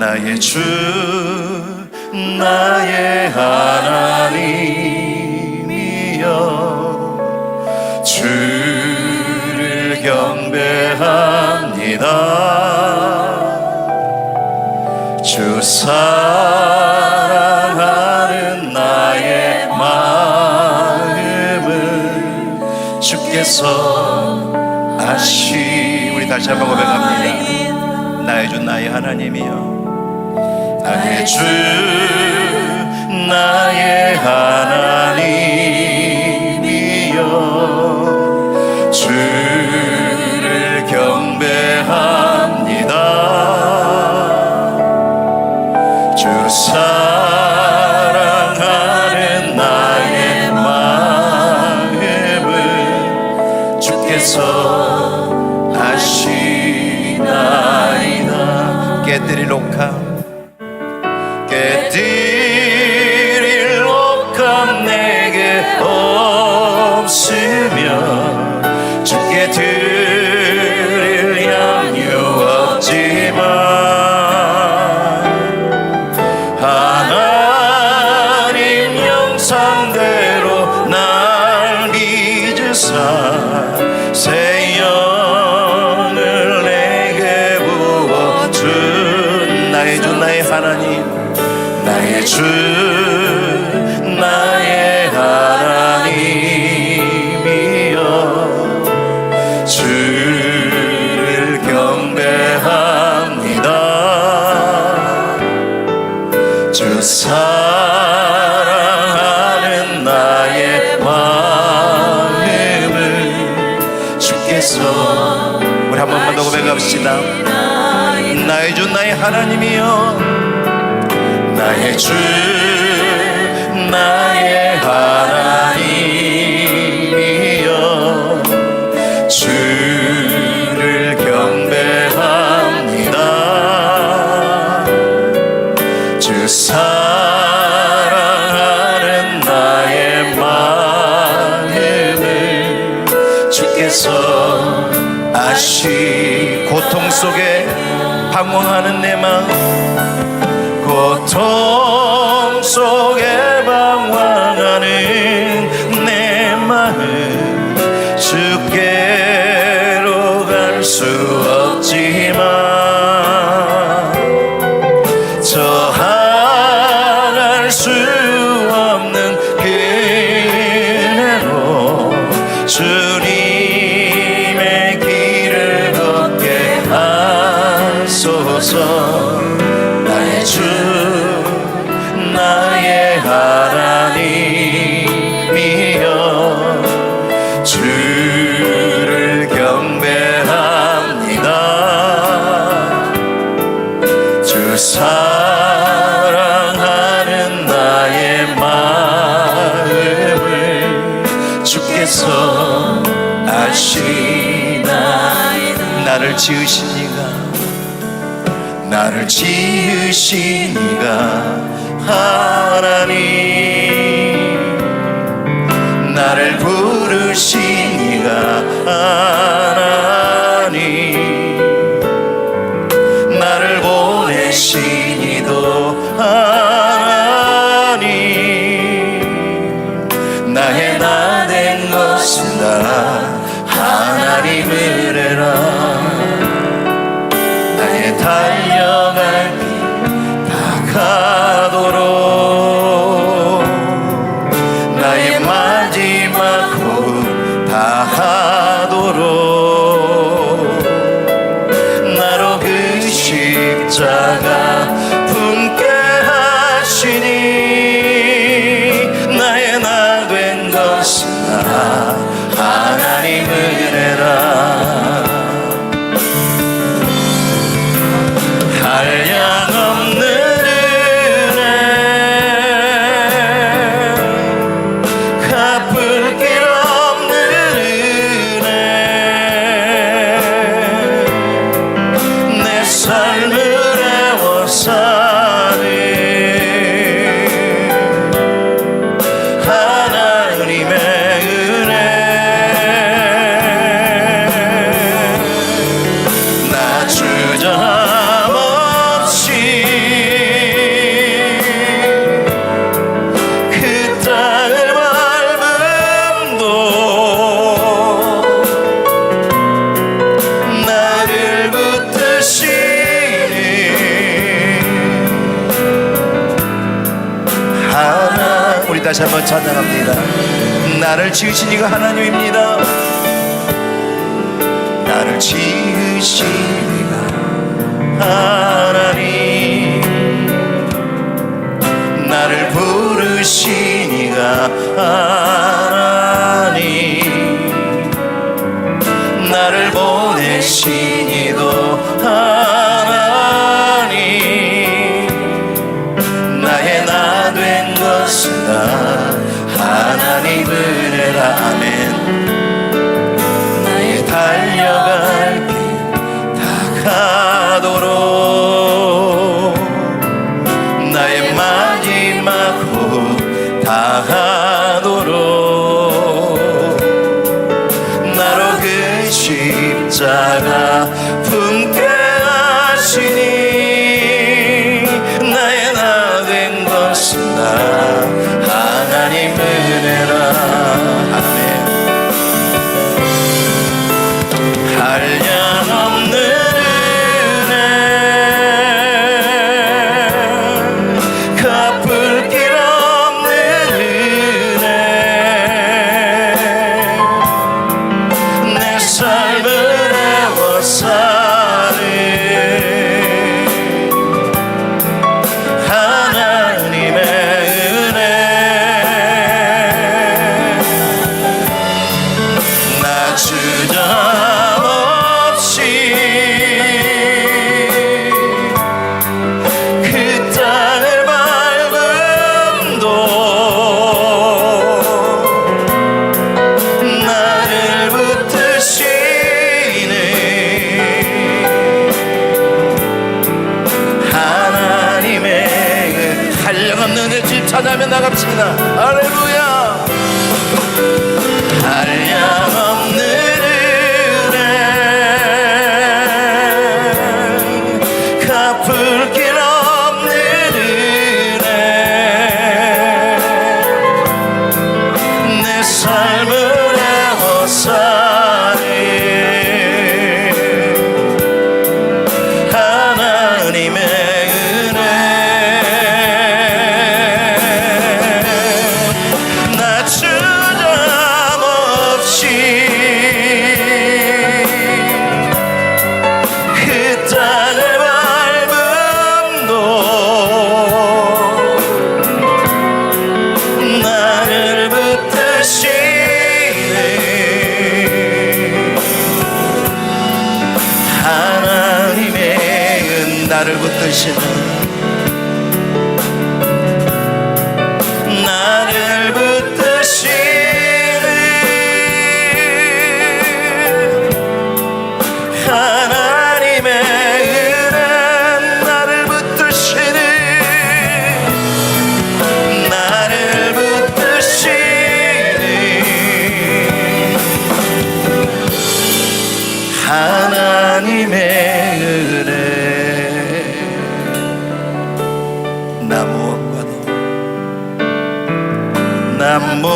나의 주 나의 하나님이여. 주를 경배합니다. 주 사랑하는 나의 마음을 주께서 아시 우리 다시 한번 고백합니다. 나의 주 나의 하나님이여 나의 주 나의 하나님 주를 경배합니다. 나의 주 나의 하나님이여. 나의 주 고 주께서 아시나 나를 지으신 이가 나를 지으신 이가 하나님. 나를 부르신 이가 하나님 십자가 한번 찬양합니다. 나를 지으신 이가 하나님입니다. 나를 지으신 이가 하나님. 나를 부르신 이가 하나님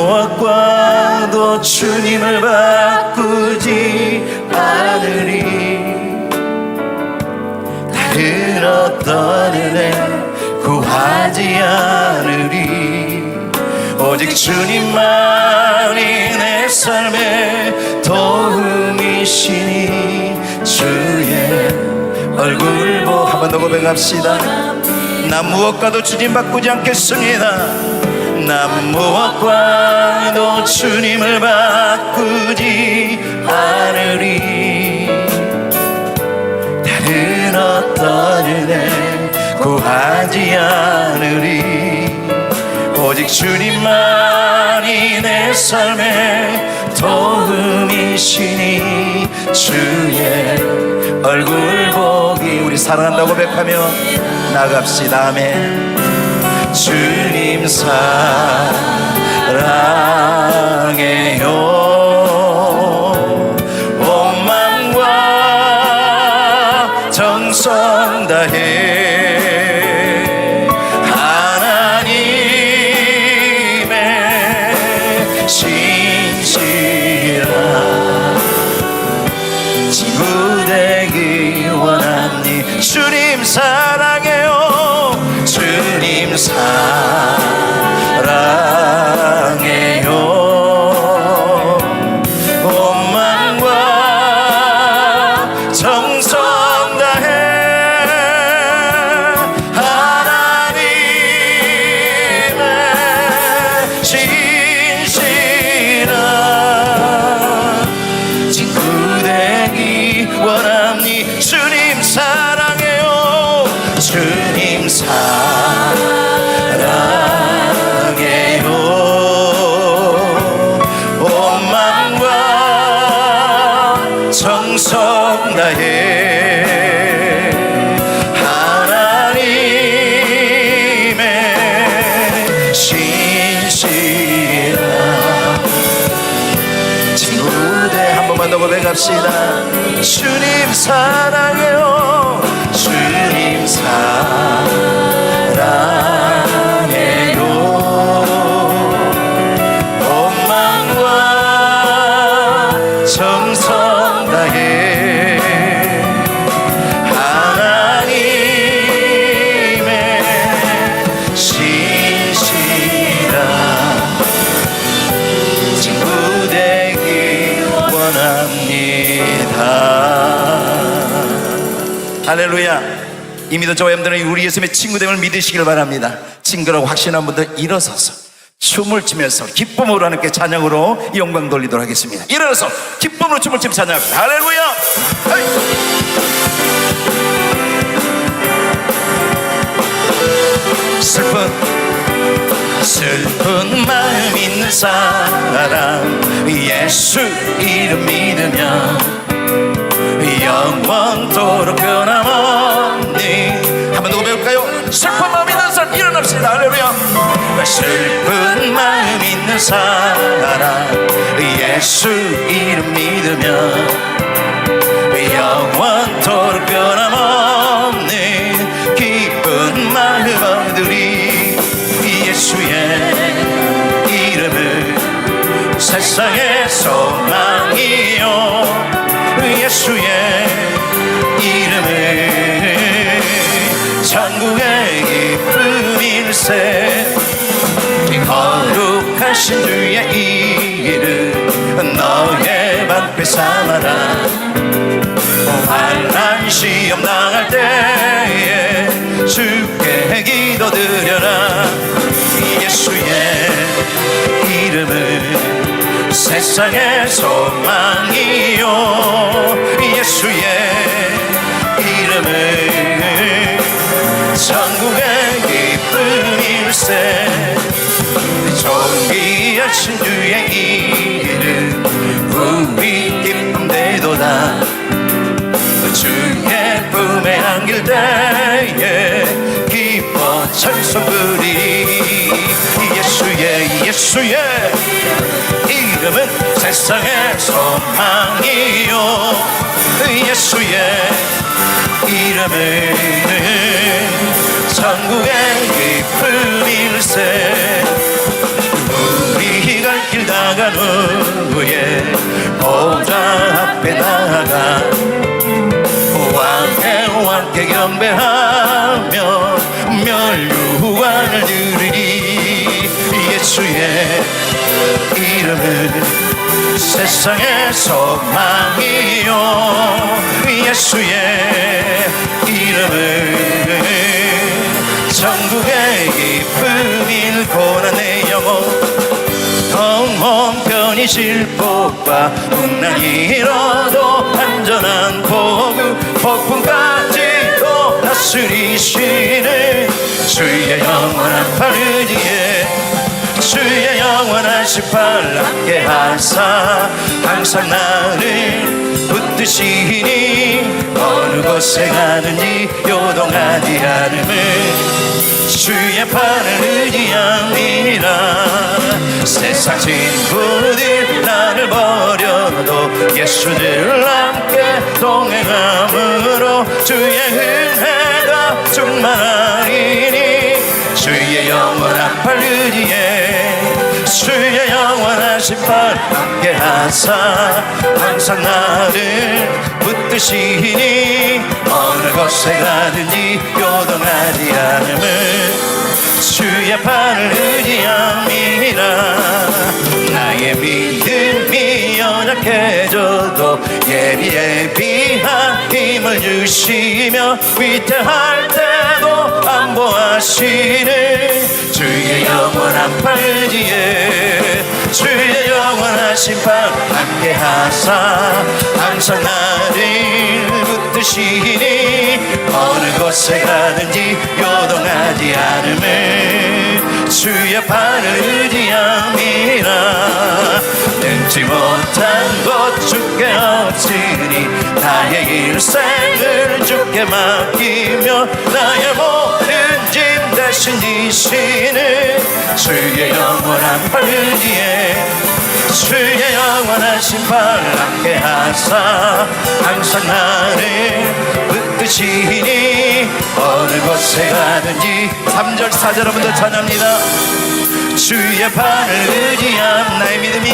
난 무엇과도 주님을 바꾸지 않으리 다른 어떤 은혜 구하지 않으리. 오직 주님만이 내 삶의 도움이시니 주의 얼굴 보고 한번 더 고백합시다. 나 무엇과도 주님 바꾸지 않겠습니다 난 무엇과도 주님을 바꾸지 않으리. 다른 어떤 은혜 구하지 않으리. 오직 주님만이 내 삶의 도움이시니 주의 얼굴 보기 우리 사랑한다고 고백하며 나갑시다. 아멘 주님 사랑해요. 온 마음과 정성 다해 일어납시다. 주님 사랑해 이 믿은 저와 여러분들은 우리 예수님의 친구 됨을 믿으시길 바랍니다 친구라고 확신한 분들 일어서서 춤을 추면서 기쁨으로 하나님께 찬양으로 영광 돌리도록 하겠습니다 일어나서 기쁨으로 춤을 추며 찬양합니다 할렐루야! 슬픈 슬픈 마음 있는 사람 예수 이름 믿으면 영원토록 배울까요? 슬픈 마음 있는 사람 일어납시다. 할렐루야. 슬픈 마음 있는 사람 예수 이름 믿으면 영원토록 변함없는 기쁜 마음들이 예수의 이름을 세상의 소망 하신 주의 이름 너의 방패 삼아라. 환난 시험 당할 때에 주께 기도드려라. 예수의 이름을 세상의 소망이요. 예수의 때에 기뻐 찬송 부리 예수의 예수의 이름은 세상의 소망이요. 예수의 이름은 천국의 기쁨일세 우리 갈길 나간 후에 보좌 앞에 나가 왕께 경배하며 멸류관을 드리리. 예수의 이름은 세상의 소망이요. 예수의 이름은 천국의 기쁨일 고난의 영혼 영혼 편이 실 복과 국난 잃어도 안전한 복음 폭풍까지도 다스리시는 주의 영원한 팔의지에 주의 영원한 시팔 함께 하사 항상 나를 붙드시니 어느 곳에 가는지 요동하지 않음을. 주의 팔을 의지함이라 세상 친구들 나를 버려도 예수를 함께 동행함으로 주의 은혜 가 충만하리니 주의 영원한 팔 의지에 주의 영원하신 팔 함께 하사 항상 나를 붙드시니 어느 곳에 가든지 요동하지 않음을 주의 팔을 의지함이라 나의 믿음이 연약해져도 예비 예비한 주시며 위태할 때도 안보하시는 주의 영원한 팔지에 주의 영원하신 팔 함께 하사 항상 나를 붙드시니 어느 곳에 가든지 요동하지 않음을 주의 팔을 의지함이라 능지 못한 것 주께 없으니 나의 일생을 주께 맡기며 나의 모든 짐 대신 지시는 주의 영원한 팔지에 주의 영원하신 발 함께 하사 항상 나를 붙드시니 어느 곳에 가든지 3절 4절 여러분들 찬합니다 주의 발을 의지한 나의 믿음이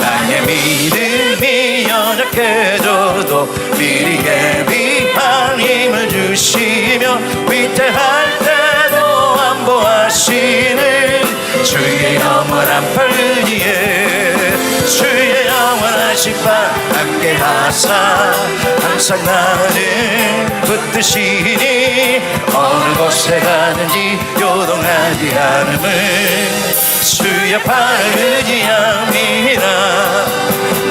나의 믿음이 연약해져도 미리 예비한 힘을 주시며 위태할 때도 안보하시는 주의 영원한 팔 위에 주의 영원하신 발 함께 하사. 항상 나를 붙드시니 어느 곳에 가는지 요동하지 않음을. 주의 팔을 의지함이라.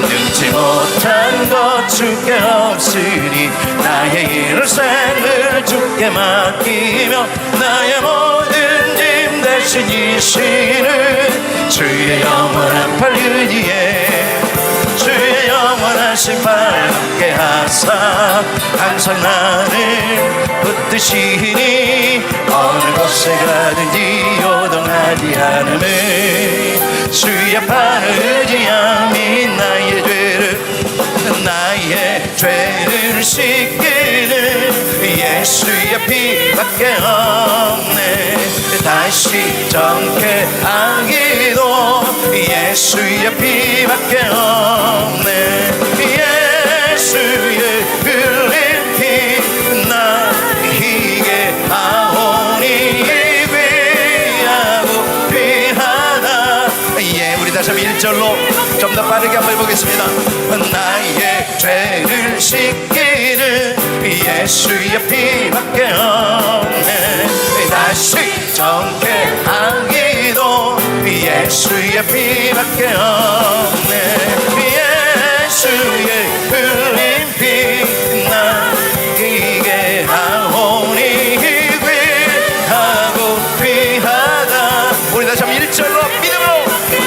능지 못한 것 주께 없으니 나의 일생을 주께 맡기며 나의 모든 짐 대신이시는 주의 영원한 팔 의지에 주의 영원하신 발 함께 하사 항상 나를 붙드시니 어느 곳에 가든지 요동하지 않음을 주의 발을 의지함이 나의 죄를 나의 죄를 씻기는 예수의 피밖에 없네. 다시 정케 하기도 예수의 피밖에 없네. 예수의 흘린 피 나에게 아오니 귀하고 귀하다. 예 우리 다시 한번 1절로 좀 더 빠르게 한번 해보겠습니다. 나의 죄를 씻기는 예수의 피밖에 없네. 다시 정케 하기도 예수의 피밖에 없네. 예수의 흘린 피 나에게 하오니 귀하고 귀하다. 우리 다시 한번 1절로 믿음으로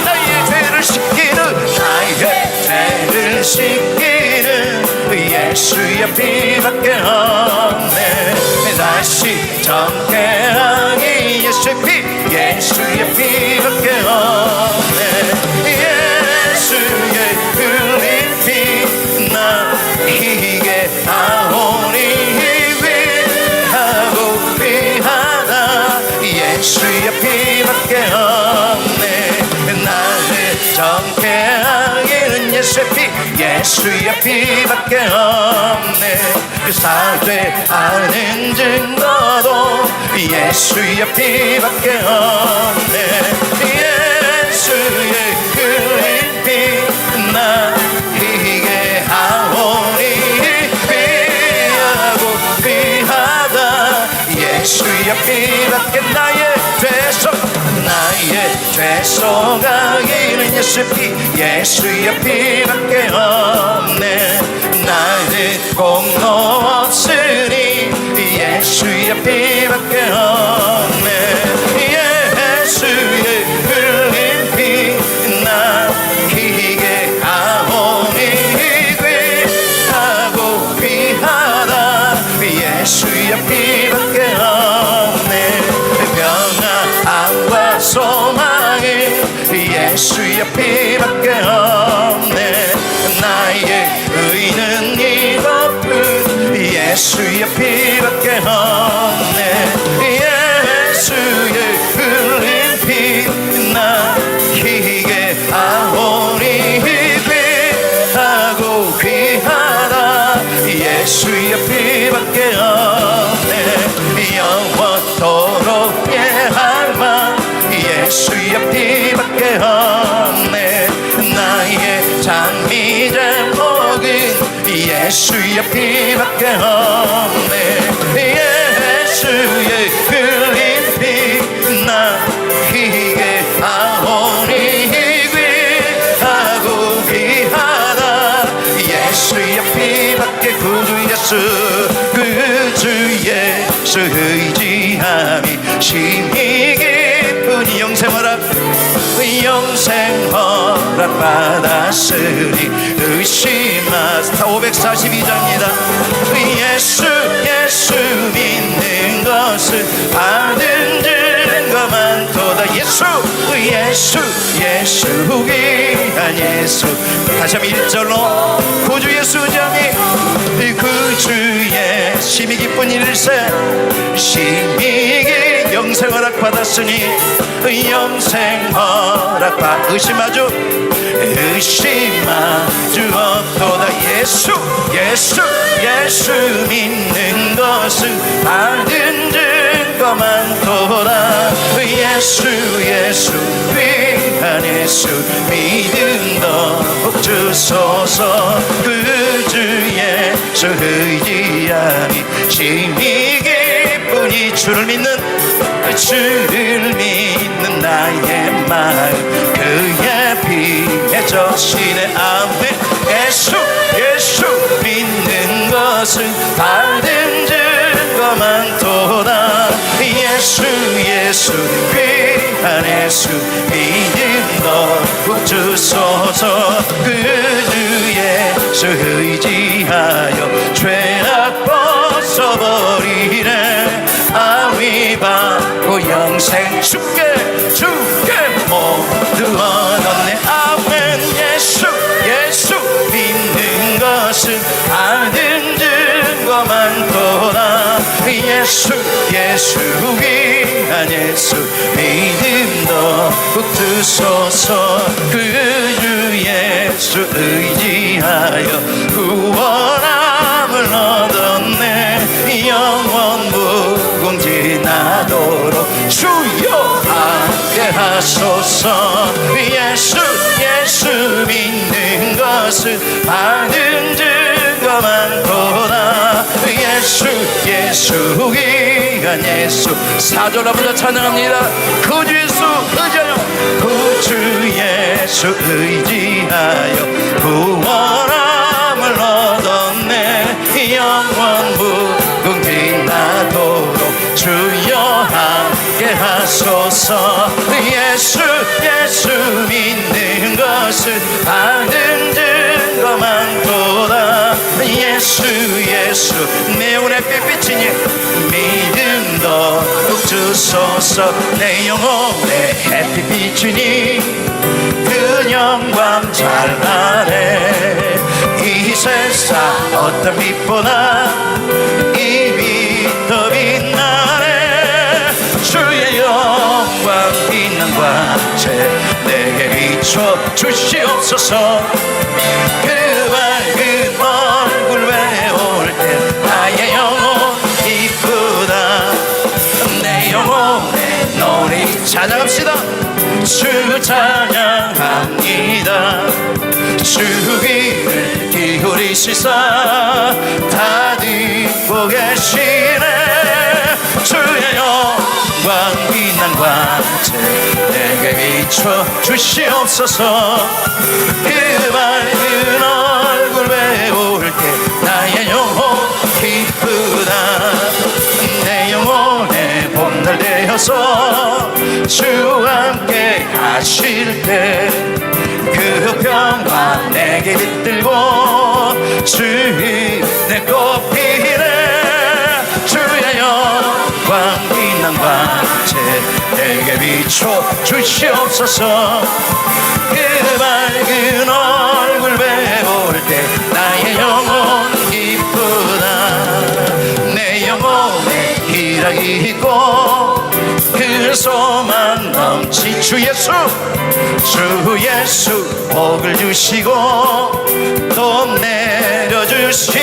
나의 죄를 씻기는 나의 죄를 씻기는 예 수의 피밖에 없네. 다시 정케하기 예수의 피 예수의 피 예수의 피밖에 없네. 그 사죄하는 증거도 예수의 피밖에 없네 이는 예수 피 예수의 피밖에 없네 수의 피밖에 없네. 나의 장미 제목은 예수의 피밖에 없네. 예수의 흘린 피 나에게 아오니 귀하고 귀하다. 예수의 피밖에 구주 예수 그주 예수 의지함이 심히 생 허락 영생 허락 받았으니 의심하사 542장입니다. 예수 예수 믿는 것은 받은 증거만 도다. 예수 예수 예수 귀한 예수. 다시 한번 1절로 구주 예수 정이 구주의 심히 기쁜 일세. 심히 기 영생 허락 받았으니 영생 허락 받 의심하죠? 의심하주 없도다. 예수 예수 예수 믿는 것은 받은 증거 많도다 예수 예수 귀한 예수 믿음 더욱 주소서. 그주 예수 의지하니 심히 기쁘니 주를 믿는 주를 믿는 나의 마음 그의 피에 젖시네 아멘 예수 예수 믿는 것은 받은 증거 많도다. 예수 예수 귀한 예수 믿음 더욱 주소서. 그 주 예수 의지하여 죄 주께 주께 모두 예수 예수 많도다 예수 예수 귀한 예수 믿음 더욱 드소서. 그 주 예수 의지하여 구원함 하소서. 예수 예수 믿는 것은 받은 증거 많도다. 예수 예수 귀한 예수. 사절 앞에서 찬양합니다. 구주 예수 의지하여. 구주 예수 의지하여. 구원함 하소서 예수 예수 믿는 것은 증거 많도다. 예수 예수 내 눈에 빛비치니 믿음 더욱 주소서. 내 영혼에 햇빛 비추니 그 영광 잘나네. 이 세상 어떤 빛보다 주시옵소서. 그 찬양합시다. 주 찬양합니다. 주 귀를 기울이시사 다 듣고 계시네. 주의 영광 빛난 광채 내게 비춰 주시옵소서. 그 밝은 얼굴 배울 때 나의 영혼 기쁘다. 내 영혼의 봄날 되어서 주 함께 하실 때 그 평화 내게 깃들고 주내 꽃 비춰 주시옵소서. 그 밝은 얼굴 배울 때 나의 영혼 기쁘다. 내 영혼에 희락이 있고 그 소망 넘치 주 예수 주 예수 복을 주시고 또 내려주시네.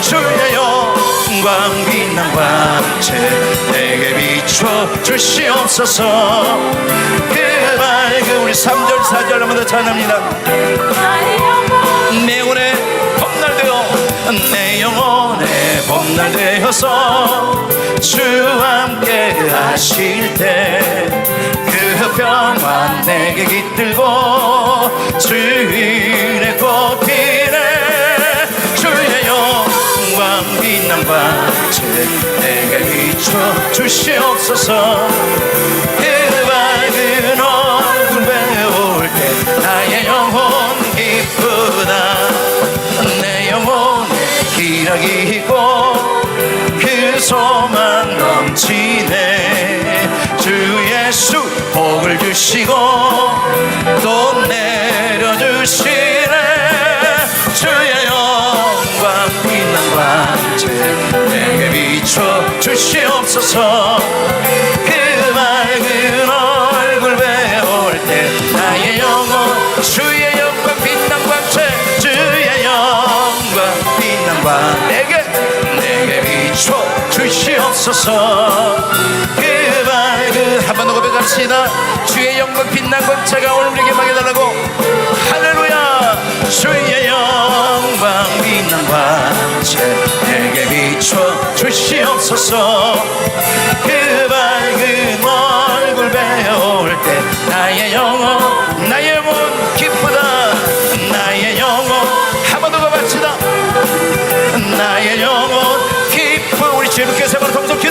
주의 영광 빛난 광채 비춰 주시옵소서. 그 밝은 우리 3절 4절 한번 더 찬합니다. 내 영혼에 봄날 되어 내 영혼에 봄날 되어서 주 함께 하실 때그 평화 내게 깃들고 주인의 꽃피네 주의 영광 빛난 광 주시옵소서. 그 밝은 얼굴 배울 때 나의 영혼 기쁘다. 내 영혼에 기락이 있고 그 소망 넘치네. 주 예수 복을 주시 주시고 또 내려주시네. 주의 영광 빛난 광채 비춰 주시옵소서. 그 맑은 얼굴 배울 때 나의 영혼 주의 영광 빛난 광채 주의 영광 빛난 광 내게 내게 비춰 주시옵소서. 그 밝은 한번 더 고백합시다. 주의 영광 빛난 광채가 오늘 우리에게 막해달라고. 할렐루야 주의 영광 빛난 광채 내게 비춰 주시옵소서. 그 밝은 얼굴 배울 때 나의 영혼 나의 영혼 기쁘다. 나의 영혼 한번 더 고백합시다. 나의 영혼 기쁨 우리 주님께서